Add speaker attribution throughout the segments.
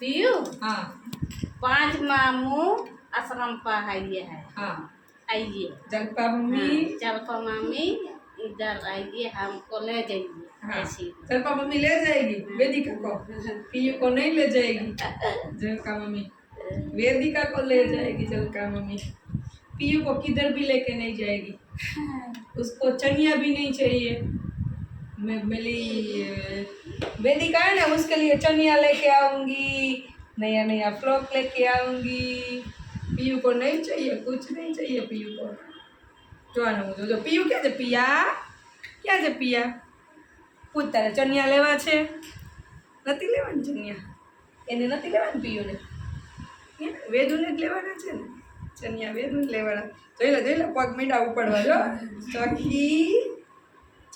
Speaker 1: PU
Speaker 2: हाँ।
Speaker 1: पाँच मामू आश्रम पर आइए है।
Speaker 2: हाँ।
Speaker 1: आइए
Speaker 2: जलपा
Speaker 1: हाँ,
Speaker 2: मम्मी
Speaker 1: चलपा मामी इधर आइए हमको ले जाइए।
Speaker 2: हाँ। जलपा मम्मी ले जाएगी वेदिका को। पीयू को नहीं ले जाएगी जलका मम्मी वेदिका को ले जाएगी जलका मम्मी पीयू को किधर भी लेके नहीं जाएगी। उसको चनिया भी नहीं चाहिए। मैं मेरी अ, वेदिका है ना उसके लिए चनिया लेके आऊंगी नया नया फ्रॉक लेके आऊंगी पीयू को नहीं चाहिए कुछ नहीं चाहिए पीयू को જોવાનું જો જો પીયુ ક્યાં છે પિયા ક્યાં છે પિયા પૂછ તારે ચણિયા લેવા છે નથી લેવાની ચણિયા એને નથી લેવાની પિયુને હે? વેદુને જ લેવાના છે ને ચણિયા વેદુને જ લેવાના જોઈ લે જોઈ લે પગ મીંડા ઉપાડવા જો ચકી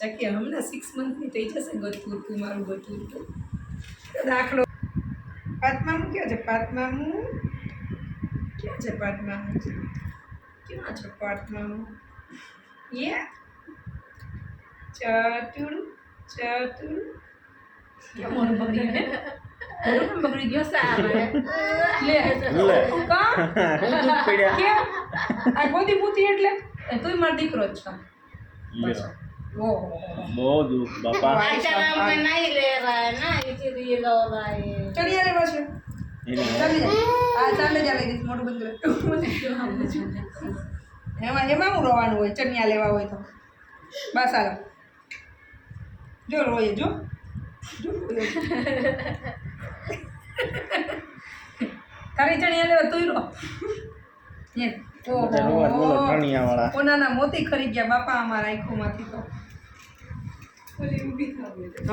Speaker 2: ચકી હમણાં સિક્સ મંથની થઈ જશે ગતું મારું ગતું દાખલો. પાતમામું ક્યાં છે? પાતમામું ક્યાં છે પાતમામું ક્યાં છે પાતમામું યે. ચતુર ચતુર. કેમ બગડી ગયું? બગડી ગયો
Speaker 1: सारे
Speaker 2: લે. કેમ? આ ગોદી મૂતી એટલે? એ તુંય મારો દીકરો જ છે.
Speaker 3: લ્યો.
Speaker 2: ઓહો
Speaker 3: બહુ દુઃખ બાપા
Speaker 1: आश्रम में नहीं ले रहा है ना इसीलिए लो रहा है
Speaker 2: ચડિયા લેવા છે
Speaker 3: એને
Speaker 2: ચાલી જા આ ચાલે જા લઈ મોઢું બંધ કરે એમાં એમાં હું રોવાનું હોય ચણિયા લેવા હોય તો બસ હાલો જો રોય જો જો રોય. તારી ચણિયા લેવા તુંય રો ઓનાના મોતી ખરી ગયા બાપા અમારા આંખોમાંથી તો.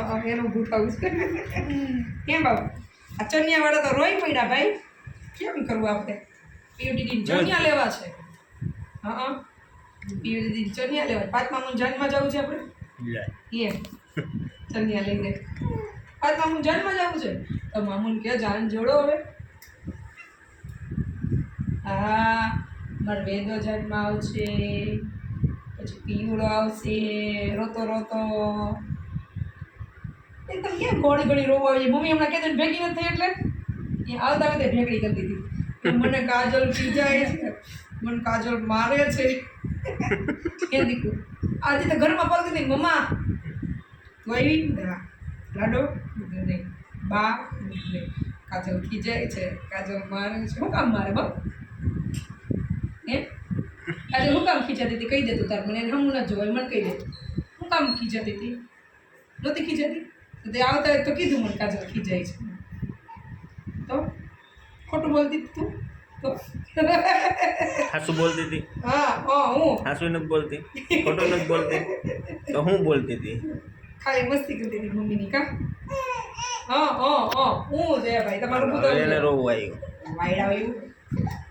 Speaker 2: હા, એનું છે. કેમ બાબુ આ ચણિયાવાળા તો રોઈ પડ્યા ભાઈ. કેમ કરવું આપણે? પીયુ દીદી ચણિયા લેવા છે. હા હા. પીયુ દીદી ચણિયા લેવા. પાંચમા મું જાનમાં જવું છે આપણે. એ. ચણિયા લઈને. પાંચમા મું જાનમાં જવું છે? તો મામુન કે જાન જોડો હવે. હા. વેદો જાનમાં આવશે, પછી પીવડો આવશે, રોતો રોતો. એ તો કેમ ઘોડી ઘણી રોવા આવી મમ્મી હમણાં કહેતો ભેગી નથી થઈ એટલે? એ આવતા વખતે ભેગડી કરી દીધી. મને કાજલ ખીજાય છે, મને કાજલ મારે છે. એ દીકુ, આજે તો ઘરમાં પગ દીધી મમ્મા તું આવી લાડો નહીં બા કાજલ ખીજાય છે, કાજલ મારે છે. શું કામ મારે, બા? હે? આજે હું કામ ખીચાતી હતી? કહી દેતું તાર મને એને હમું ન જોવાય મને કહી દે હું કામ ખીચાતી હતી? નહોતી ખીચાતી તો તે આવતા તો કીધું મને કાજલ ખીચાય છે. તો ખોટું બોલતી તું? તો
Speaker 3: હાસુ બોલતી હતી?
Speaker 2: હા હા હું.
Speaker 3: હાસુ નથી બોલતી? ખોટું નથી બોલતી? તો હું બોલતી હતી?
Speaker 2: ખાલી મસ્તી કરતી હતી મમ્મીની કા? હા હા હા હું છે ભાઈ તમારું
Speaker 3: એને રોવું આવ્યું.
Speaker 2: વાયડાયું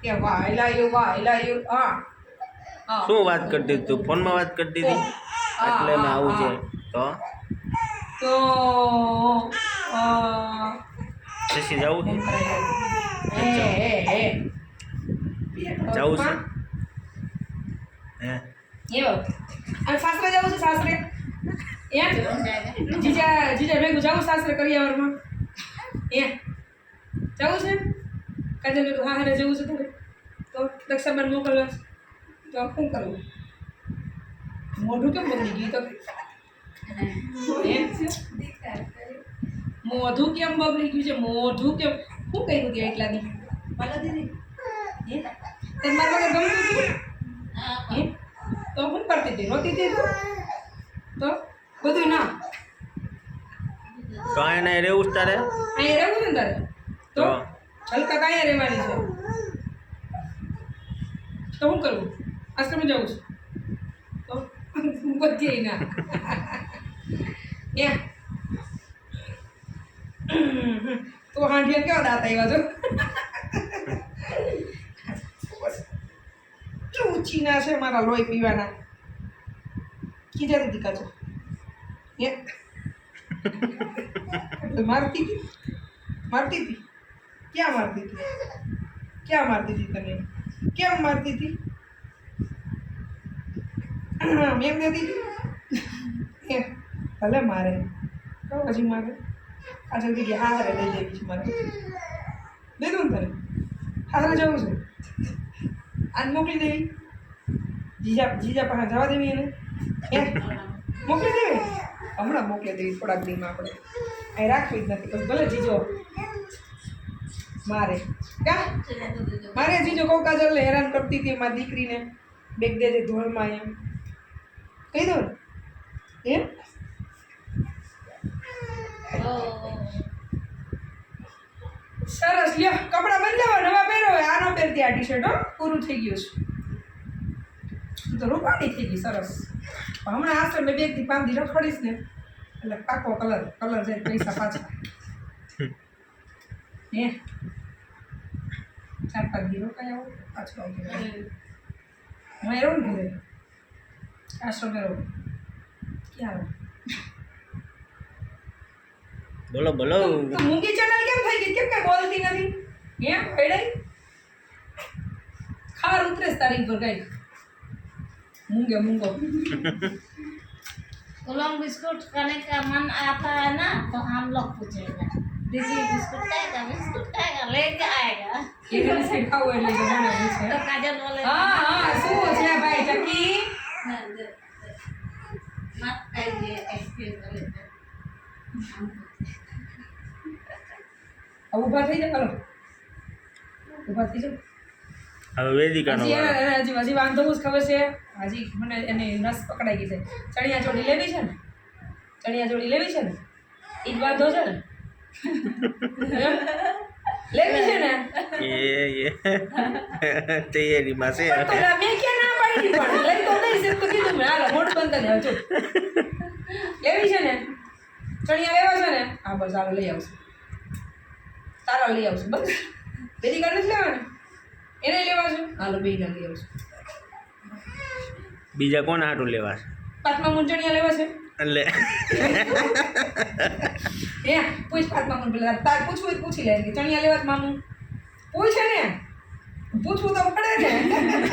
Speaker 2: કે વાયલાયું વાયલાયું હા. હા.
Speaker 3: શું વાત કરતી હતી તું? ફોનમાં વાત કરતી હતી એટલે મેં આવું છે. તો?
Speaker 2: તો અ,
Speaker 3: શશી જવું છે?
Speaker 2: હે હે હે
Speaker 3: જવું છે? હે.
Speaker 2: એવો અને સાસરે જવું છે સાસરે? એમ જીજા જીજા ભેગું જવું સાસરે કરિયાવરમાં? એ? જવું છે? કાજલ ભેગું હા હારે જવું છે તારે તો રક્ષાબંધ મોકલવા છે. તો શું કરવું મોઢું કેમ બગડી ગયું તો એમ છે? મોઢું કેમ બગડી ગયું છે મોઢું કેમ શું કર્યું ત્યાં એટલા દી માલા દીદી હે તે મારા વગર ગમતું હતું હે? તો શું કરતી હતી રોતી હતી તું? તો બધું ના
Speaker 3: તો એને રહેવું જ તારે
Speaker 2: અહીંયા રહેવું છે ને તારે તો હલકા કાંઈ રહેવાની છે તો શું કરવું આશ્રમ જાઉં છું. તો બધી ના. એ તો હાંડિયા કેવા દાંત આવ્યા છો ચૂચીના છે મારા લોહી પીવાના? કીધા દીધી કાચો. એ મારતી હતી? મારતી હતી? ક્યાં મારતી હતી? ક્યાં મારતી હતી તને? કેમ મારતી હતી? એમ એ, ભલે મારે. કહો પછી મારે? આ જલ્દી ગયા હારે લઈ જવી છે મારે. દઈ દઉં તને. હારે જવું છે. આજ મોકલી દેવી. જીજા જીજા પાસે જવા દેવી એને. હે? મોકલી દેવી? હમણાં મોકલી દેવી થોડાક દિનમાં આપણે. અહીં રાખવી જ નથી. ભલે જીજો. મારે. કા મારે જીજો કહું કાજલ હેરાન કરતી હતી મારી દીકરીને બેગ દેજે ધોળમાં એમ. કહી ને. એમ? સરસ, લ્યો, કપડાં બદલાવો, નવા પહેરો આનો પહેરતી આ ટી શર્ટ હો. પૂરું થઈ ગયું છે. તું રૂપાણી થઈ ગઈ, સરસ. હમણાં આશરે મેં બેથી પાંચ દી રખડીશ ને. એટલે પાકો કલર કલર જાય પૈસા પાછા. ચાર પાંચ ગીરો કયા પાછો હું એરો ને ઘરે? આશરો મેરો ક્યાં
Speaker 3: બોલો બોલો.
Speaker 2: મૂકી ચેનલ કેમ થઈ ગઈ? કેમ કઈ બોલતી નથી? એમ ભેડાઈ ખાર ઉતરે તારીખ પર કઈ મૂંગે મૂંગો.
Speaker 1: ઓલોંગ બિસ્કુટ ખાને કા મન આતા હે ના તો लोग पूछेगा दीदी बिस्कुट खाएगा बिस्कुट खाएगा लेके आएगा
Speaker 2: એને બિસ્કિટ ખાવું એટલે કે મને
Speaker 1: तो
Speaker 2: પૂછે
Speaker 1: काजल बोले
Speaker 2: હા હા શું છે ભાઈ ચકી
Speaker 1: मत खाइए ऐसे बोले
Speaker 2: હવે ઊભા થઈ જાઓ ચાલો ઊભા થઈ જાઓ
Speaker 3: હવે વેદિકાનો
Speaker 2: હજી
Speaker 3: વારો.
Speaker 2: એને- એને હજી હજી વાંધો શું છે ખબર છે હજી મને એને રસ પકડાઈ ગઈ છે ચણિયા ચોળી લેવી છે ને ચણિયા ચોળી લેવી છે ને ઈ જ વાંધો છે ને. લેવી છે ને?
Speaker 3: એ એ. તૈયારીમાં છે
Speaker 2: મેં ક્યાં ના પાડી પણ. લઈ તો દઈશ એમ તો કીધું મેં હાલો મોટ બંધ કરી આવજો લેવી છે ને? ચણિયા લેવા છે ને? હા બસ હાલો લઈ આવશું. તારા લઈ આવશું બસ. બેરી કાર્ડ નથી લેવા ને એને લેવા છે? હાલો બે લઈ આવશું.
Speaker 3: બીજા કોણ હાટું લેવા છે?
Speaker 2: પાંચમા મૂળ ચણિયા લેવા છે?
Speaker 3: એટલે
Speaker 2: એ પૂછ પાત મામુ પેલા. તાર પૂછવું હોય પૂછી લે. કે ચણિયા લેવા મામુ. પૂછે ને પૂછવું તો પડે ને